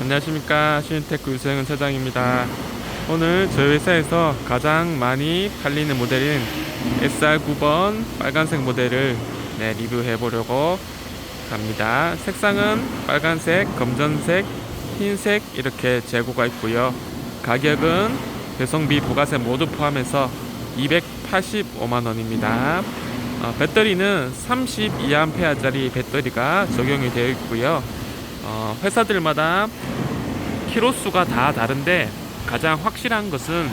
안녕하십니까 신테크 유세영 차장입니다. 오늘 저희 회사에서 가장 많이 팔리는 모델인 SR9번 빨간색 모델을 네, 리뷰해 보려고 합니다. 색상은 빨간색, 검정색, 흰색 이렇게 재고가 있고요. 가격은 배송비 부가세 모두 포함해서 285만 원입니다. 어, 배터리는 32A짜리 배터리가 적용이 되어 있고요. 어, 회사들마다 키로수가 다 다른데 가장 확실한 것은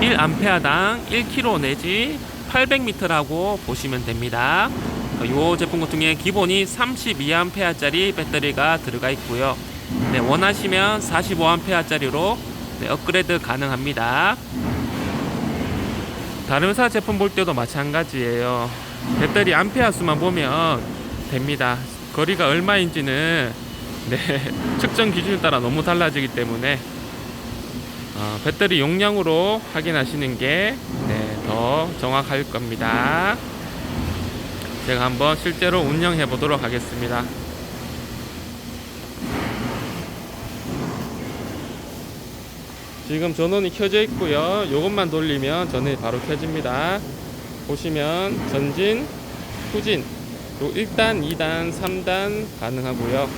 1A당 1km 내지 800m라고 보시면 됩니다. 어, 이 제품 같은 경우에 기본이 32A짜리 배터리가 들어가 있고요. 네, 원하시면 45A짜리로 네, 업그레이드 가능합니다. 다른 회사 제품 볼 때도 마찬가지예요. 배터리 암페아 수만 보면 됩니다. 거리가 얼마인지는 네, 측정 기준에 따라 너무 달라지기 때문에 어, 배터리 용량으로 확인하시는 게 네, 더 정확할 겁니다. 제가 한번 실제로 운영해 보도록 하겠습니다. 지금 전원이 켜져 있고요. 이것만 돌리면 전원이 바로 켜집니다. 보시면 전진, 후진, 그리고 1단, 2단, 3단 가능하고요.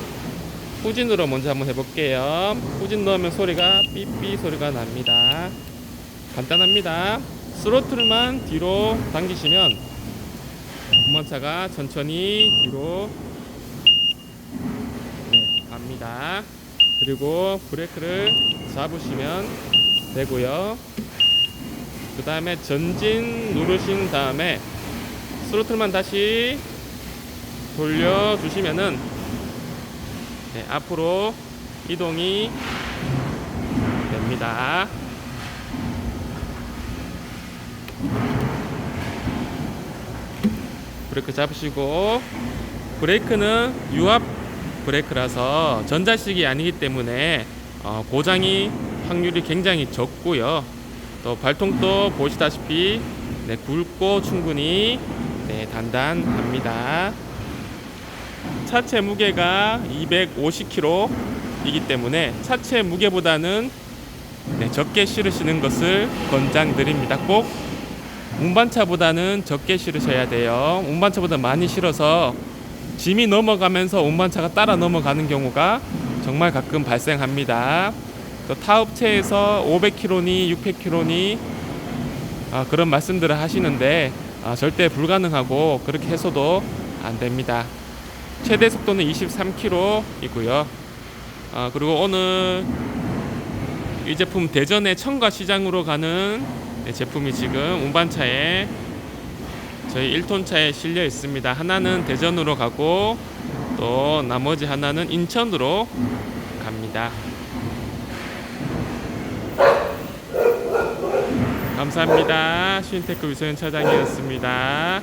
후진으로 먼저 한번 해볼게요. 후진 넣으면 소리가 삐삐 소리가 납니다. 간단합니다. 스로틀만 뒤로 당기시면 구멍차가 천천히 뒤로 네, 갑니다. 그리고 브레이크를 잡으시면 되고요. 그 다음에 전진 누르신 다음에 스로틀만 다시 돌려주시면은 네, 앞으로 이동이 됩니다. 브레이크 잡으시고 브레이크는 유압 브레이크라서 전자식이 아니기 때문에 어, 고장이 확률이 굉장히 적고요. 또 발통도 보시다시피 네, 굵고 충분히 네, 단단합니다. 차체 무게가 250kg이기 때문에 차체 무게보다는 네, 적게 실으시는 것을 권장드립니다. 꼭 운반차보다는 적게 실으셔야 돼요. 운반차보다 많이 실어서 짐이 넘어가면서 운반차가 따라 넘어가는 경우가 정말 가끔 발생합니다. 또 타업체에서 500km니 600km니 아, 그런 말씀들을 하시는데 아, 절대 불가능하고 그렇게 해서도 안 됩니다. 최대 속도는 23km이고요. 아, 그리고 오늘 이 제품 대전의 청가 시장으로 가는 네, 제품이 지금 운반차에 저희 1톤 차에 실려 있습니다. 하나는 대전으로 가고 또 나머지 하나는 인천으로 갑니다. 감사합니다. 신테크 위소연 차장이었습니다.